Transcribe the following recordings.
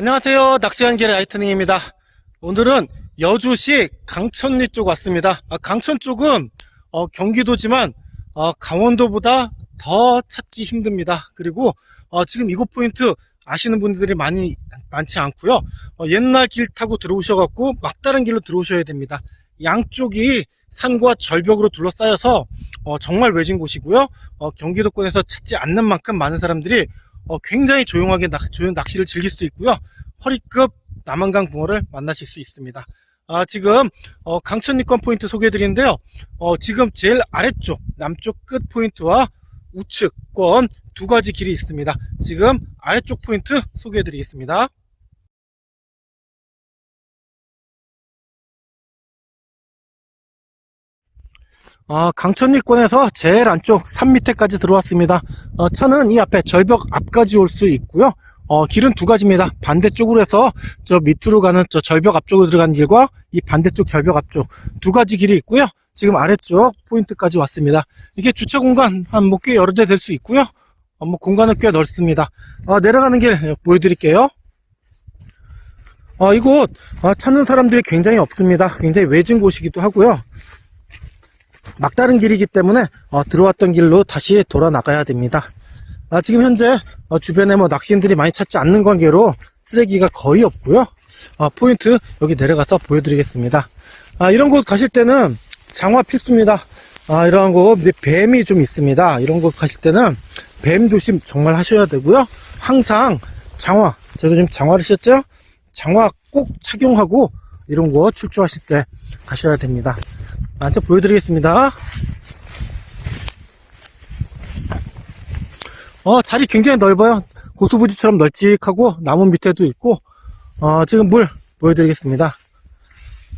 안녕하세요. 낚시한결의 아이트닝입니다. 오늘은 여주시 강천리 쪽 왔습니다. 아, 강천 쪽은 어, 경기도지만 어, 강원도보다 더 찾기 힘듭니다. 그리고 어, 지금 이곳 포인트 아시는 분들이 많이 많지 않고요. 어, 옛날 길 타고 들어오셔갖고 막다른 길로 들어오셔야 됩니다. 양쪽이 산과 절벽으로 둘러싸여서 어, 정말 외진 곳이고요. 어, 경기도권에서 찾지 않는 만큼 많은 사람들이 어, 굉장히 조용하게 낚, 조용 낚시를 즐길 수 있고요. 허리급 남한강 붕어를 만나실 수 있습니다. 아, 지금 어, 강천리권 포인트 소개해드리는데요. 어, 지금 제일 아래쪽 남쪽 끝 포인트와 우측권 두 가지 길이 있습니다. 지금 아래쪽 포인트 소개해드리겠습니다. 어, 강천리권에서 제일 안쪽 산 밑에까지 들어왔습니다. 어, 차는 이 앞에 절벽 앞까지 올 수 있고요. 어, 길은 두 가지입니다. 반대쪽으로 해서 저 밑으로 가는 저 절벽 앞쪽으로 들어가는 길과 이 반대쪽 절벽 앞쪽 두 가지 길이 있고요. 지금 아래쪽 포인트까지 왔습니다. 이게 주차 공간 한뭐꽤 여러 대 될 수 있고요. 어, 뭐 공간은 꽤 넓습니다. 어, 내려가는 길 보여드릴게요. 어, 이곳 어, 찾는 사람들이 굉장히 없습니다. 굉장히 외진 곳이기도 하고요. 막다른 길이기 때문에 어, 들어왔던 길로 다시 돌아 나가야 됩니다. 아, 지금 현재 어, 주변에 뭐 낚시인들이 많이 찾지 않는 관계로 쓰레기가 거의 없고요. 아, 포인트 여기 내려가서 보여드리겠습니다. 아, 이런 곳 가실 때는 장화 필수입니다. 아, 이런 곳 뱀이 좀 있습니다. 이런 곳 가실 때는 뱀 조심 정말 하셔야 되고요. 항상 장화 제가 지금 장화를 썼죠? 장화 꼭 착용하고 이런 곳 출조하실 때 가셔야 됩니다. 안쪽 보여드리겠습니다. 어, 자리 굉장히 넓어요. 고수부지처럼 널찍하고 나무 밑에도 있고, 어, 지금 물 보여드리겠습니다.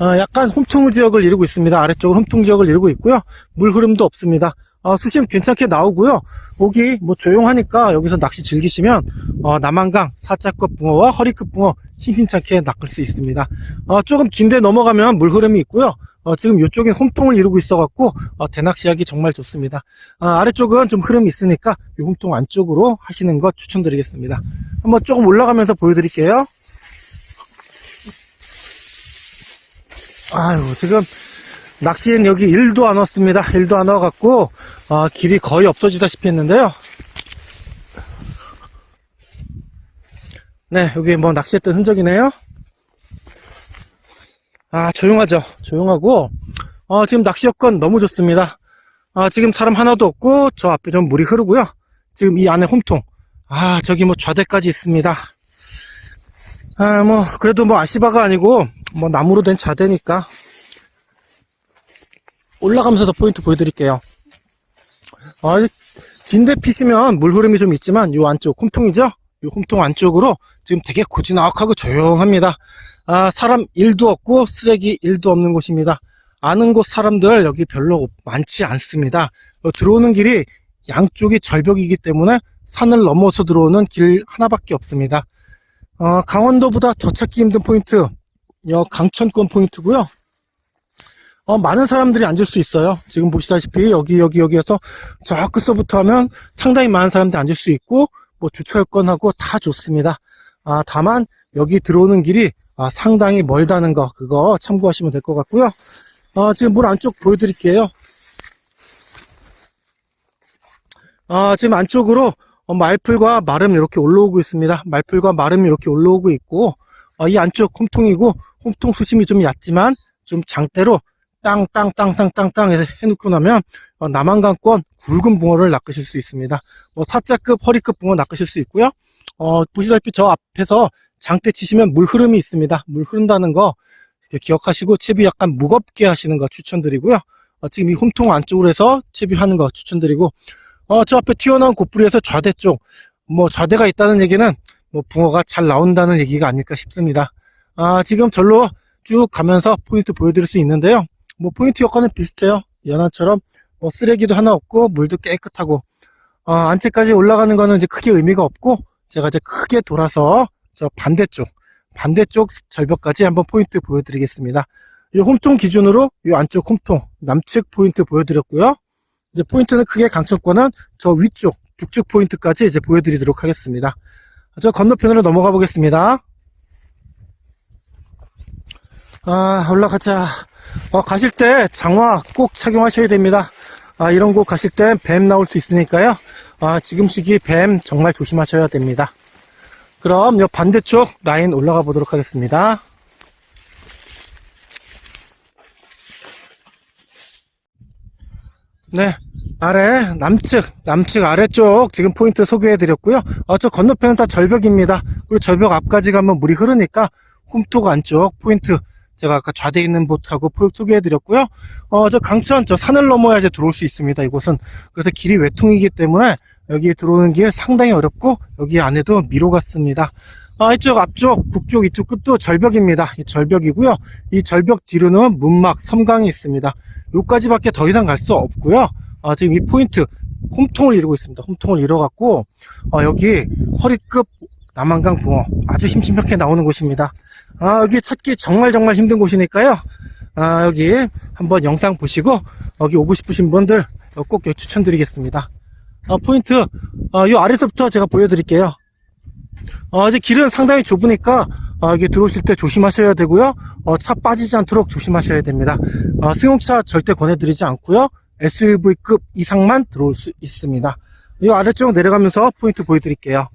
어, 약간 홈통 지역을 이루고 있습니다. 아래쪽은 홈통 지역을 이루고 있고요. 물 흐름도 없습니다. 어, 수심 괜찮게 나오고요. 여기 뭐 조용하니까 여기서 낚시 즐기시면 어, 남한강 사자급 붕어와 허리급 붕어 심심찮게 낚을 수 있습니다. 어, 조금 긴데 넘어가면 물 흐름이 있고요. 어, 지금 이쪽에 홈통을 이루고 있어갖고 어, 대낚시하기 정말 좋습니다. 아, 아래쪽은 좀 흐름이 있으니까 이 홈통 안쪽으로 하시는 것 추천드리겠습니다. 한번 조금 올라가면서 보여드릴게요. 아유 지금 낚시엔 여기 1도 안 왔습니다. 1도 안 와갖고 어, 길이 거의 없어지다시피 했는데요. 네 여기 뭐 낚시했던 흔적이네요. 아 조용하죠. 조용하고 어, 지금 낚시 여건 너무 좋습니다. 아, 지금 사람 하나도 없고 저 앞에 좀 물이 흐르고요. 지금 이 안에 홈통. 아 저기 뭐 좌대까지 있습니다. 아 뭐 그래도 뭐 아시바가 아니고 뭐 나무로 된 자대니까 올라가면서 더 포인트 보여드릴게요. 아, 긴데 피시면 물 흐름이 좀 있지만 요 안쪽 홈통이죠? 요 홈통 안쪽으로 지금 되게 고즈넉하고 조용합니다. 아, 사람 일도 없고 쓰레기 일도 없는 곳입니다. 아는 곳 사람들 여기 별로 많지 않습니다. 어, 들어오는 길이 양쪽이 절벽이기 때문에 산을 넘어서 들어오는 길 하나밖에 없습니다. 어, 강원도보다 더 찾기 힘든 포인트, 여 강천권 포인트고요. 어, 많은 사람들이 앉을 수 있어요. 지금 보시다시피 여기 여기 여기에서 저 끝서부터 하면 상당히 많은 사람들이 앉을 수 있고 뭐 주차 여건하고 다 좋습니다. 아, 다만 여기 들어오는 길이 아, 상당히 멀다는 거 그거 참고하시면 될 것 같고요. 아, 지금 물 안쪽 보여드릴게요. 아, 지금 안쪽으로 어, 말풀과 마름 이렇게 올라오고 있습니다. 말풀과 마름이 이렇게 올라오고 있고 어, 이 안쪽 홈통이고 홈통 수심이 좀 얕지만 좀 장대로 땅땅땅땅땅땅 해놓고 나면 어, 남한강권 굵은 붕어를 낚으실 수 있습니다. 뭐 사자급 허리급 붕어 낚으실 수 있고요. 어, 보시다시피 저 앞에서 장대 치시면 물 흐름이 있습니다. 물 흐른다는 거 기억하시고 채비 약간 무겁게 하시는 거 추천드리고요. 어, 지금 이 홈통 안쪽으로 해서 채비하는 거 추천드리고 어, 저 앞에 튀어나온 곧부리에서 좌대 쪽, 뭐 좌대가 있다는 얘기는 뭐 붕어가 잘 나온다는 얘기가 아닐까 싶습니다. 아, 지금 절로 쭉 가면서 포인트 보여드릴 수 있는데요. 뭐 포인트 여건은 비슷해요. 연안처럼 뭐 쓰레기도 하나 없고 물도 깨끗하고 어, 안채까지 올라가는 거는 이제 크게 의미가 없고 제가 이제 크게 돌아서 저 반대쪽 반대쪽 절벽까지 한번 포인트 보여드리겠습니다. 이 홈통 기준으로 이 안쪽 홈통 남측 포인트 보여드렸고요. 이제 포인트는 크게 강천권은 저 위쪽 북측 포인트까지 이제 보여드리도록 하겠습니다. 저 건너편으로 넘어가 보겠습니다. 아, 올라가자. 어, 가실 때 장화 꼭 착용하셔야 됩니다. 아, 이런 곳 가실 때뱀 나올 수 있으니까요. 아, 지금 시기 뱀 정말 조심하셔야 됩니다. 그럼 요 반대쪽 라인 올라가 보도록 하겠습니다. 네. 아래, 남측, 남측 아래쪽 지금 포인트 소개해 드렸고요. 어, 저 건너편은 다 절벽입니다. 그리고 절벽 앞까지 가면 물이 흐르니까 홈톡 안쪽 포인트 제가 아까 좌대에 있는 곳하고 포인트 소개해 드렸고요. 어, 저 강천, 저 산을 넘어야 이제 들어올 수 있습니다. 이곳은. 그래서 길이 외통이기 때문에 여기 들어오는 길 상당히 어렵고 여기 안에도 미로 같습니다. 아, 이쪽 앞쪽, 북쪽 이쪽 끝도 절벽입니다. 이 절벽이고요. 이 절벽 뒤로는 문막, 섬강이 있습니다. 요까지밖에 더 이상 갈 수 없고요. 아, 지금 이 포인트 홈통을 이루고 있습니다. 홈통을 이뤄갖고 어, 여기 허리급 남한강 붕어 아주 심심찮게 나오는 곳입니다. 아, 여기 찾기 정말 정말 힘든 곳이니까요. 아, 여기 한번 영상 보시고 여기 오고 싶으신 분들 꼭 추천드리겠습니다. 아, 포인트 어, 요 아래서부터 제가 보여드릴게요. 어, 이제 길은 상당히 좁으니까 어, 여기 들어오실 때 조심하셔야 되고요. 어, 차 빠지지 않도록 조심하셔야 됩니다. 어, 승용차 절대 권해드리지 않고요. SUV급 이상만 들어올 수 있습니다. 이 아래쪽 내려가면서 포인트 보여드릴게요.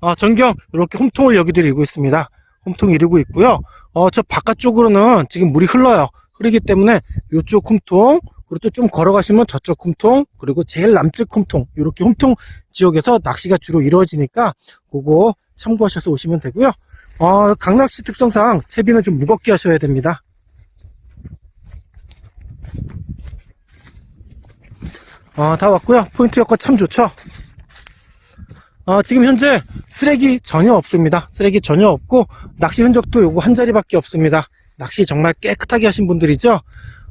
어, 전경 이렇게 홈통을 여기도 이루고 있습니다. 홈통 이루고 있고요. 어, 저 바깥쪽으로는 지금 물이 흘러요. 흐르기 때문에 이쪽 홈통 그리고 또 좀 걸어가시면 저쪽 홈통 그리고 제일 남측 홈통 이렇게 홈통 지역에서 낚시가 주로 이루어지니까 그거 참고하셔서 오시면 되고요. 어, 강낚시 특성상 채비는 좀 무겁게 하셔야 됩니다. 어, 다 왔고요. 포인트 효과 참 좋죠. 어, 지금 현재 쓰레기 전혀 없습니다. 쓰레기 전혀 없고 낚시 흔적도 요거 한 자리밖에 없습니다. 낚시 정말 깨끗하게 하신 분들이죠.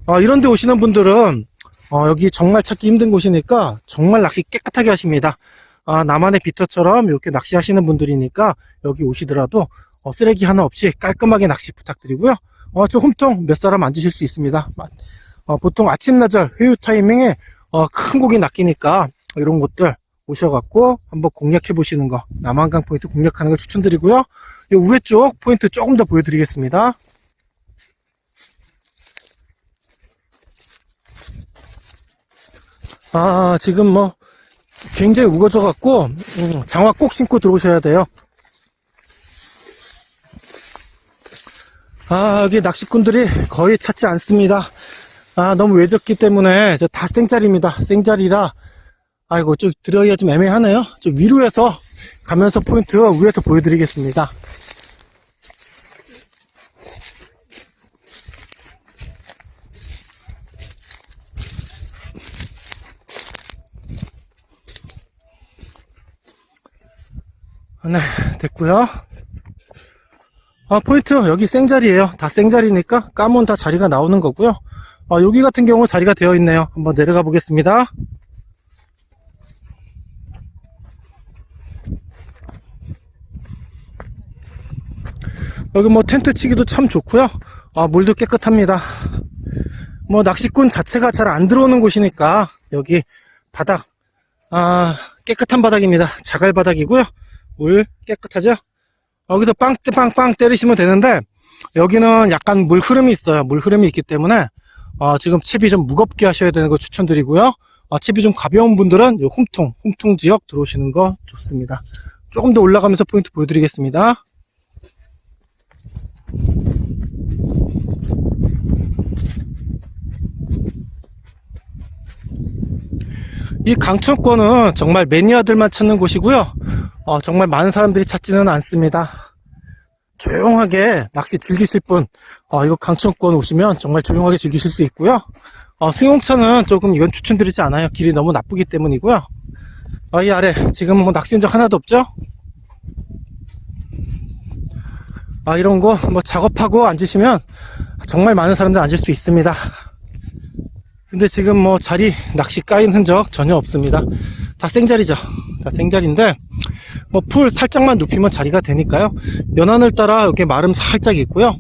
어, 이런데 오시는 분들은 어, 여기 정말 찾기 힘든 곳이니까 정말 낚시 깨끗하게 하십니다. 아, 나만의 비터처럼 이렇게 낚시하시는 분들이니까 여기 오시더라도 어, 쓰레기 하나 없이 깔끔하게 낚시 부탁드리고요. 어, 저 홈통 몇 사람 앉으실 수 있습니다. 어, 보통 아침 나절 회유 타이밍에 어, 큰 고기 낚이니까 이런 곳들 오셔갖고 한번 공략해 보시는 거 남한강 포인트 공략하는 걸 추천드리고요. 이 위에 쪽 포인트 조금 더 보여드리겠습니다. 아 지금 뭐 굉장히 우거져 갖고 음, 장화 꼭 신고 들어오셔야 돼요. 아 여기 낚시꾼들이 거의 찾지 않습니다. 아 너무 외졌기 때문에 저다 생짜리입니다. 생짜리라 아이고 좀 들어가기가 좀 애매하네요. 좀 위로에서 가면서 포인트 위에서 보여드리겠습니다. 네, 됐고요. 아, 포인트 여기 생자리예요. 다 생자리니까 까면 다 자리가 나오는 거고요. 아, 여기 같은 경우 자리가 되어 있네요. 한번 내려가 보겠습니다. 여기 뭐 텐트 치기도 참 좋고요. 아, 물도 깨끗합니다. 뭐 낚시꾼 자체가 잘 안 들어오는 곳이니까 여기 바닥 아, 깨끗한 바닥입니다. 자갈 바닥이고요. 물 깨끗하죠? 여기서 빵빵빵 때리시면 되는데 여기는 약간 물 흐름이 있어요. 물 흐름이 있기 때문에 어, 지금 칩이 좀 무겁게 하셔야 되는 거 추천드리고요. 어, 칩이 좀 가벼운 분들은 요 홈통, 홈통 지역 들어오시는 거 좋습니다. 조금 더 올라가면서 포인트 보여드리겠습니다. 이 강천권은 정말 매니아들만 찾는 곳이고요. 어, 정말 많은 사람들이 찾지는 않습니다. 조용하게 낚시 즐기실 분, 어, 이거 강천권 오시면 정말 조용하게 즐기실 수 있고요. 어, 승용차는 조금 이건 추천드리지 않아요. 길이 너무 나쁘기 때문이고요. 어, 이 아래 지금 뭐 낚시 흔적 하나도 없죠? 아, 이런 거 뭐 작업하고 앉으시면 정말 많은 사람들 앉을 수 있습니다. 근데 지금 뭐 자리 낚시 까인 흔적 전혀 없습니다. 다 생자리죠. 다 생자리인데 뭐 풀 살짝만 눕히면 자리가 되니까요. 연안을 따라 이렇게 마름 살짝 있고요.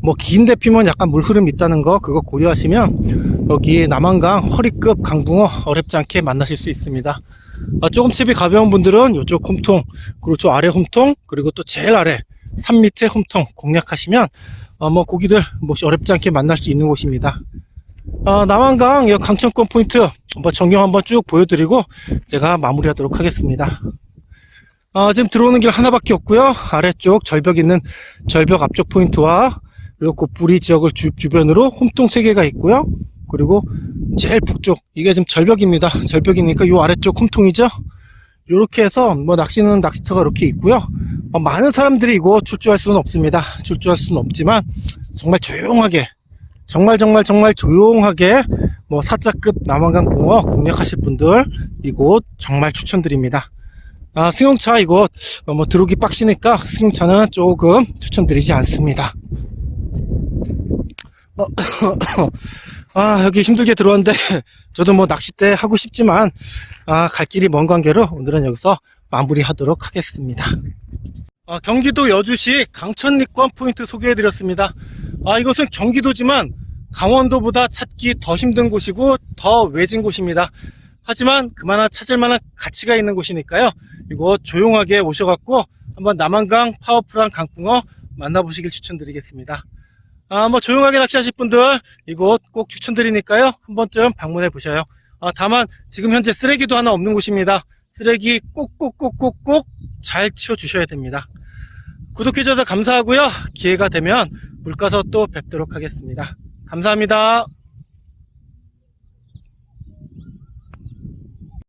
뭐 긴데 피면 약간 물 흐름 있다는 거 그거 고려하시면 여기 남한강 허리급 강붕어 어렵지 않게 만나실 수 있습니다. 아, 조금 칩이 가벼운 분들은 이쪽 홈통 그리고 저 아래 홈통 그리고 또 제일 아래 산 밑에 홈통 공략하시면 어, 뭐 고기들 뭐 어렵지 않게 만날 수 있는 곳입니다. 어, 남한강 여 강천권 포인트 한번 전경 한번 쭉 보여드리고 제가 마무리하도록 하겠습니다. 어, 지금 들어오는 길 하나밖에 없고요. 아래쪽 절벽 있는 절벽 앞쪽 포인트와 그리고 곱부리 지역을 주, 주변으로 홈통 3개가 있고요. 그리고 제일 북쪽 이게 지금 절벽입니다. 절벽이니까 요 아래쪽 홈통이죠. 요렇게 해서 뭐 낚시는 낚시터가 이렇게 있고요. 어, 많은 사람들이 이곳 출조할 수는 없습니다. 출조할 수는 없지만 정말 조용하게 정말 정말 정말 조용하게 뭐 사자급 남한강 붕어 공략하실 분들 이곳 정말 추천드립니다. 아, 승용차 이곳 어, 뭐 들어오기 빡시니까 승용차는 조금 추천드리지 않습니다. 어, 아, 여기 힘들게 들어왔는데 저도 뭐 낚싯대 하고 싶지만 아, 갈 길이 먼 관계로 오늘은 여기서 마무리하도록 하겠습니다. 아, 경기도 여주시 강천리권 포인트 소개해드렸습니다. 아, 이것은 경기도지만 강원도보다 찾기 더 힘든 곳이고 더 외진 곳입니다. 하지만 그만한 찾을 만한 가치가 있는 곳이니까요. 이곳 조용하게 오셔갖고 한번 남한강 파워풀한 강풍어 만나보시길 추천드리겠습니다. 아, 뭐 조용하게 낚시하실 분들 이곳 꼭 추천드리니까요. 한 번쯤 방문해 보셔요. 아, 다만 지금 현재 쓰레기도 하나 없는 곳입니다. 쓰레기 꼭꼭꼭꼭꼭 잘 치워 주셔야 됩니다. 구독해 주셔서 감사하고요. 기회가 되면 물 가서 또 뵙도록 하겠습니다. 감사합니다.